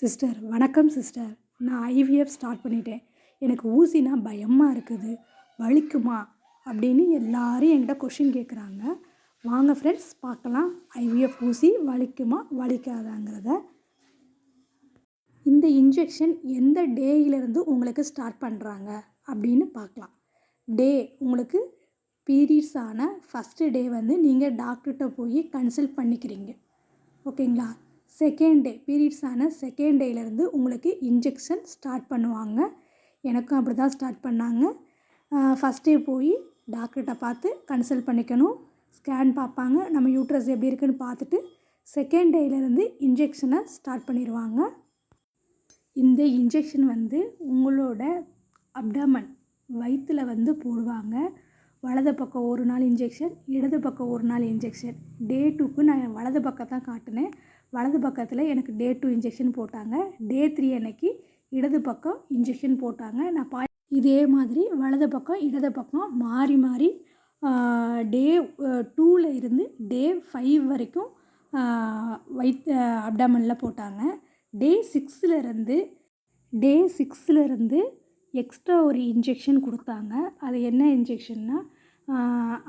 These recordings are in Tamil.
சிஸ்டர் வணக்கம் சிஸ்டர் நான் ஐவிஎஃப் ஸ்டார்ட் பண்ணிட்டேன். எனக்கு ஊசினா பயமாக இருக்குது. வலிக்குமா? அப்படின்னு எல்லாரும் என்கிட்ட கொஷின் கேட்குறாங்க வாங்க ஃப்ரெண்ட்ஸ் பார்க்கலாம். ஐவிஎஃப் ஊசி வலிக்குமா வலிக்காதாங்கிறத. இந்த இன்ஜெக்ஷன் எந்த டேயிலிருந்து உங்களுக்கு ஸ்டார்ட் பண்ணுறாங்க அப்படின்னு பார்க்கலாம். டே உங்களுக்கு பீரியட்ஸ் ஆன ஃபஸ்ட்டு டே வந்து நீங்கள் டாக்டர்கிட்ட போய் கன்சல்ட் பண்ணிக்கிறீங்க. ஓகேங்களா செகண்ட் டே பீரியட்ஸ் ஆன செகண்ட் டேலேருந்து உங்களுக்கு இன்ஜெக்ஷன் ஸ்டார்ட் பண்ணுவாங்க. எனக்கும் அப்படி தான் ஸ்டார்ட் பண்ணாங்க. ஃபஸ்ட் டே போய் டாக்டர்கிட்ட பார்த்து கன்சல்ட் பண்ணிக்கணும். ஸ்கேன் பார்ப்பாங்க. நம்ம யூட்ரஸ் எப்படி இருக்குன்னு பார்த்துட்டு செகண்ட் டேலேருந்து இன்ஜெக்ஷனை ஸ்டார்ட் பண்ணிடுவாங்க. இந்த இன்ஜெக்ஷன் வந்து உங்களோட அப்டமன் வயிற்றில் வந்து போடுவாங்க. வலது பக்கம் ஒரு நாள் இன்ஜெக்ஷன் இடது பக்கம் ஒரு நாள் இன்ஜெக்ஷன் டே டூக்கு நான் வலது பக்கம் தான் காட்டினேன். வலது பக்கத்தில் எனக்கு டே டூ இன்ஜெக்ஷன் போட்டாங்க. டே த்ரீ அன்னைக்கு இடது பக்கம் இன்ஜெக்ஷன் போட்டாங்க. நான் பா இதே மாதிரி வலது பக்கம் இடது பக்கம் மாறி மாறி டே டூவில் இருந்து டே ஃபைவ் வரைக்கும் வைத் அப்டாமனில் போட்டாங்க. டே சிக்ஸ்லேருந்து டே சிக்ஸ்லேருந்து எக்ஸ்ட்ரா ஒரு இன்ஜெக்ஷன் கொடுத்தாங்க. அது என்ன இன்ஜெக்ஷன்னா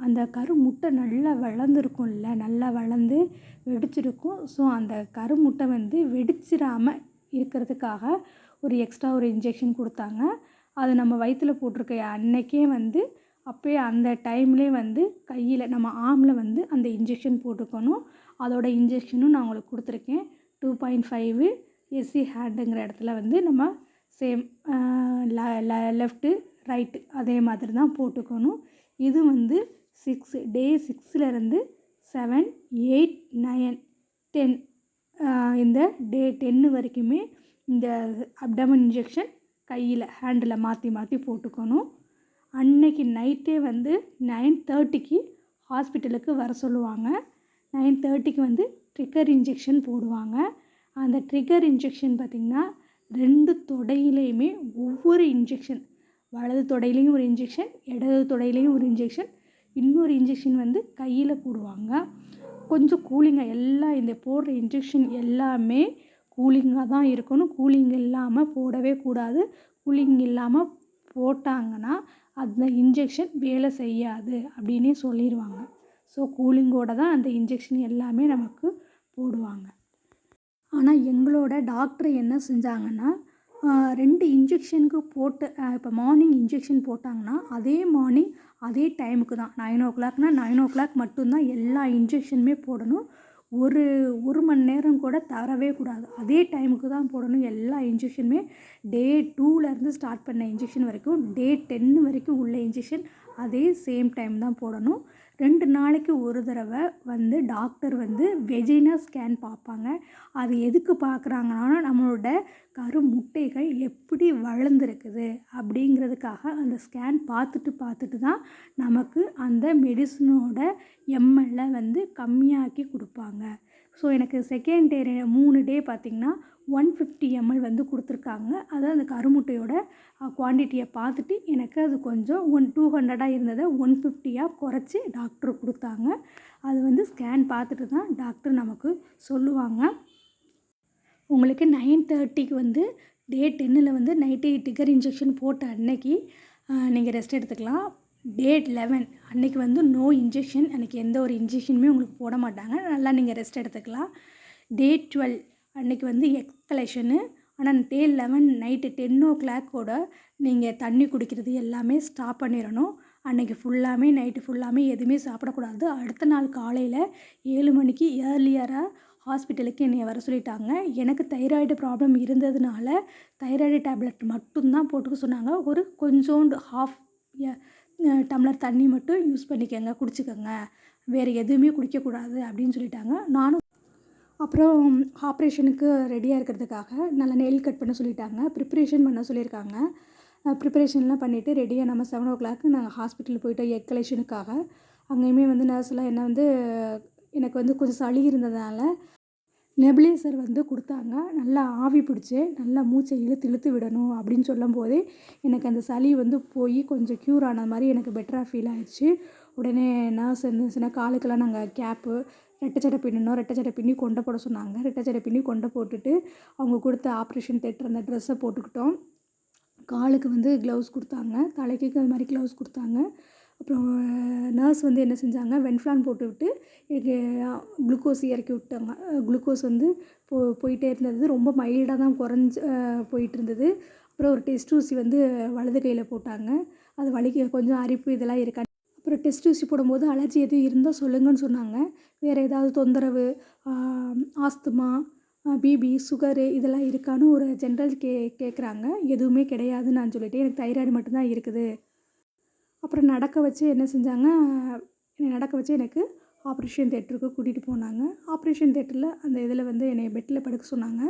அந்த கரு முட்டை நல்லா வளர்ந்துருக்கும்ல நல்லா வளர்ந்து வெடிச்சிருக்கும். ஸோ அந்த கரு முட்டை வந்து வெடிச்சிடாமல் இருக்கிறதுக்காக ஒரு எக்ஸ்ட்ரா ஒரு இன்ஜெக்ஷன் கொடுத்தாங்க. அது நம்ம வயிற்றில் போட்டிருக்க அன்னைக்கே வந்து அப்போயே அந்த டைம்லேயே வந்து கையில் நம்ம ஆமில் வந்து அந்த இன்ஜெக்ஷன் போட்டுக்கணும் அதோட இன்ஜெக்ஷனும் நான் உங்களுக்கு கொடுத்துருக்கேன். டூ பாயிண்ட் ஃபைவு எஸ்சி ஹேண்டுங்கிற இடத்துல வந்து நம்ம சேம் லெஃப்ட்டு ரைட்டு அதே மாதிரி தான் போட்டுக்கணும். இது வந்து சிக்ஸ் டே சிக்ஸ்லேருந்து செவன் எயிட் நயன் டென் இந்த டே டென்னு வரைக்குமே இந்த அப்டமன் இன்ஜெக்ஷன் கையில் ஹேண்டில் மாற்றி மாற்றி போட்டுக்கணும். அன்னைக்கு நைட்டே வந்து நைன் தேர்ட்டிக்கு ஹாஸ்பிட்டலுக்கு வர சொல்லுவாங்க. நைன் தேர்ட்டிக்கு வந்து ட்ரிக்கர் இன்ஜெக்ஷன் போடுவாங்க. அந்த ட்ரிக்கர் இன்ஜெக்ஷன் பார்த்திங்கன்னா ரெண்டு தொடையிலையுமே ஒவ்வொரு இன்ஜெக்ஷன் வலது தொடையிலையும் ஒரு இன்ஜெக்ஷன் இடது தொடையிலையும் ஒரு இன்ஜெக்ஷன் இன்னொரு இன்ஜெக்ஷன் வந்து கையில் போடுவாங்க. கொஞ்சம் கூலிங்காக எல்லா இந்த போடுற இன்ஜெக்ஷன் எல்லாமே கூலிங்காக தான் இருக்கணும். கூலிங் இல்லாமல் போடவே கூடாது. கூலிங் இல்லாமல் போட்டாங்கன்னா அந்த இன்ஜெக்ஷன் வேலை செய்யாது அப்படின்னே சொல்லிடுவாங்க ஸோ கூலிங்கோட தான் அந்த இன்ஜெக்ஷன் எல்லாமே நமக்கு போடுவாங்க. ஆனால் எங்களோட டாக்டர் என்ன செஞ்சாங்கன்னா ரெண்டு இன்ஜெக்ஷனுக்கு போட்டு இப்போ மார்னிங் இன்ஜெக்ஷன் போட்டாங்கன்னா அதே மார்னிங் அதே டைமுக்கு தான். நைன் ஓ கிளாக்னால் நைன் ஓ கிளாக் மட்டும்தான் எல்லா இன்ஜெக்ஷனுமே போடணும். ஒரு ஒரு மணி நேரம் கூட தரவே கூடாது. அதே டைமுக்கு தான் போடணும். எல்லா இன்ஜெக்ஷனுமே டே டூலேருந்து ஸ்டார்ட் பண்ண இன்ஜெக்ஷன் வரைக்கும் டே டென்னு வரைக்கும் உள்ள இன்ஜெக்ஷன் அதே சேம் டைம் தான் போடணும். ரெண்டு நாளைக்கு ஒரு தடவை வந்து டாக்டர் வந்து வெஜினா ஸ்கேன் பார்ப்பாங்க. அது எதுக்கு பார்க்குறாங்கன்னா நம்மளோட கரு முட்டைகள் எப்படி வளர்ந்துருக்குது அப்படிங்கிறதுக்காக அந்த ஸ்கேன் பார்த்துட்டு பார்த்துட்டு தான் நமக்கு அந்த மெடிசனோட எம்எல்ல வந்து கம்மியாக்கி கொடுப்பாங்க. ஸோ எனக்கு செகண்ட் டே மூணு டே பார்த்திங்கன்னா ஒன் ஃபிஃப்டி எம்எல் வந்து கொடுத்துருக்காங்க. அதாவது அந்த கருமுட்டையோட குவான்டிட்டியை பார்த்துட்டு எனக்கு அது கொஞ்சம் ஒன் டூ ஹண்ட்ரடாக இருந்ததை ஒன் ஃபிஃப்டியாக குறைச்சி டாக்டர் கொடுத்தாங்க. அது வந்து ஸ்கேன் பார்த்துட்டு தான் டாக்டர் நமக்கு சொல்லுவாங்க. உங்களுக்கு நைன் தேர்ட்டிக்கு வந்து டே டென்னில் வந்து நைட்டு டிகர் இன்ஜெக்ஷன் போட்ட அன்னைக்கு நீங்கள் ரெஸ்ட் எடுத்துக்கலாம். டேட் லெவன் அன்றைக்கி வந்து நோ இன்ஜெக்ஷன் அன்றைக்கி எந்த ஒரு இன்ஜெக்ஷனுமே உங்களுக்கு போட மாட்டாங்க. நல்லா நீங்கள் ரெஸ்ட் எடுத்துக்கலாம். டேட் டுவெல் அன்றைக்கி வந்து எக்ஸ்கலேஷனு ஆனால் டே லெவன் நைட்டு டென் ஓ கிளாக்கோட நீங்கள் தண்ணி குடிக்கிறது எல்லாமே ஸ்டாப் பண்ணிடணும். அன்றைக்கி ஃபுல்லாமே நைட்டு ஃபுல்லாமே எதுவுமே சாப்பிடக்கூடாது. அடுத்த நாள் காலையில் ஏழு மணிக்கு ஏர்லியராக ஹாஸ்பிட்டலுக்கு என்னை வர சொல்லிட்டாங்க. எனக்கு தைராய்டு ப்ராப்ளம் இருந்ததுனால தைராய்டு டேப்லெட் மட்டும்தான் போட்டுக்க சொன்னாங்க. ஒரு கொஞ்சோண்டு ஹாஃப் டம்ளர் தண்ணி மட்டும் யூஸ் பண்ணிக்கோங்க குடிச்சிக்கோங்க. வேறு எதுவுமே குடிக்கக்கூடாது அப்படின்னு சொல்லிட்டாங்க. நானும் அப்புறம் ஆப்ரேஷனுக்கு ரெடியாக இருக்கிறதுக்காக நல்லா நெயில் கட் பண்ண சொல்லிட்டாங்க. ப்ரிப்ரேஷன் பண்ண சொல்லியிருக்காங்க. ப்ரிப்ரேஷன்லாம் பண்ணிவிட்டு ரெடியாக நம்ம செவன் ஓ கிளாக்கு நாங்கள் ஹாஸ்பிட்டல் போயிட்டோம் எக் கலெக்ஷனுக்காக அங்கேயுமே வந்து நர்ஸ்லாம் என்ன வந்து எனக்கு வந்து கொஞ்சம் சளி இருந்ததுனால நெபிலைசர் வந்து கொடுத்தாங்க. நல்லா ஆவி பிடிச்சி நல்லா மூச்சை இழுத்து இழுத்து விடணும் அப்படின்னு சொல்லும் போதே எனக்கு அந்த சளி வந்து போய் கொஞ்சம் க்யூர் ஆன மாதிரி எனக்கு பெட்டராக ஃபீல் ஆயிடுச்சு. உடனே நர்ஸ் இருந்துச்சுன்னா காலுக்கெல்லாம் நாங்கள் கேப்பு ரெட்டை பின்னணும் ரெட்டை பின்னி கொண்டை போட சொன்னாங்க. ரெட்டை பின்னி கொண்டை போட்டுட்டு அவங்க கொடுத்த ஆப்ரேஷன் தேட்டர் அந்த ட்ரெஸ்ஸை போட்டுக்கிட்டோம். காலுக்கு வந்து க்ளவுஸ் கொடுத்தாங்க. தலைக்கு அது மாதிரி க்ளவுஸ் கொடுத்தாங்க. அப்புறம் நர்ஸ் வந்து என்ன செஞ்சாங்க? வென்ஃப்ளான் போட்டுவிட்டு குளுக்கோஸ் இறக்கி விட்டாங்க. குளுக்கோஸ் வந்து போ போயிட்டே இருந்தது. ரொம்ப மைல்டாக தான் குறைஞ்சி போயிட்டு இருந்தது அப்புறம் ஒரு டெஸ்ட் ஊசி வந்து வலது கையில் போட்டாங்க. அது வலிக்க கொஞ்சம் அரிப்பு இதெல்லாம் இருக்கா? அப்புறம் டெஸ்ட் ஊசி போடும்போது அலர்ஜி எதுவும் இருந்தால் சொல்லுங்கன்னு சொன்னாங்க. வேறு ஏதாவது தொந்தரவு ஆஸ்துமா பிபி சுகரு இதெல்லாம் இருக்கான்னு ஒரு ஜென்ரல் கே கேட்குறாங்க எதுவுமே கிடையாதுன்னு நான் சொல்லிட்டேன். எனக்கு தைராய்டு மட்டும்தான் இருக்குது. அப்புறம் நடக்க வச்சு என்ன செஞ்சாங்க? என்னை நடக்க வச்சு எனக்கு ஆப்ரேஷன் தேட்டருக்கு கூட்டிகிட்டு போனாங்க. ஆப்ரேஷன் தேட்டரில் அந்த இதில் வந்து என்னை பெட்டில் படுக்க சொன்னாங்க.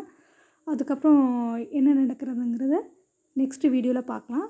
அதுக்கப்புறம் என்ன நடக்கிறதுங்கிறத நெக்ஸ்ட்டு வீடியோவில் பார்க்கலாம்.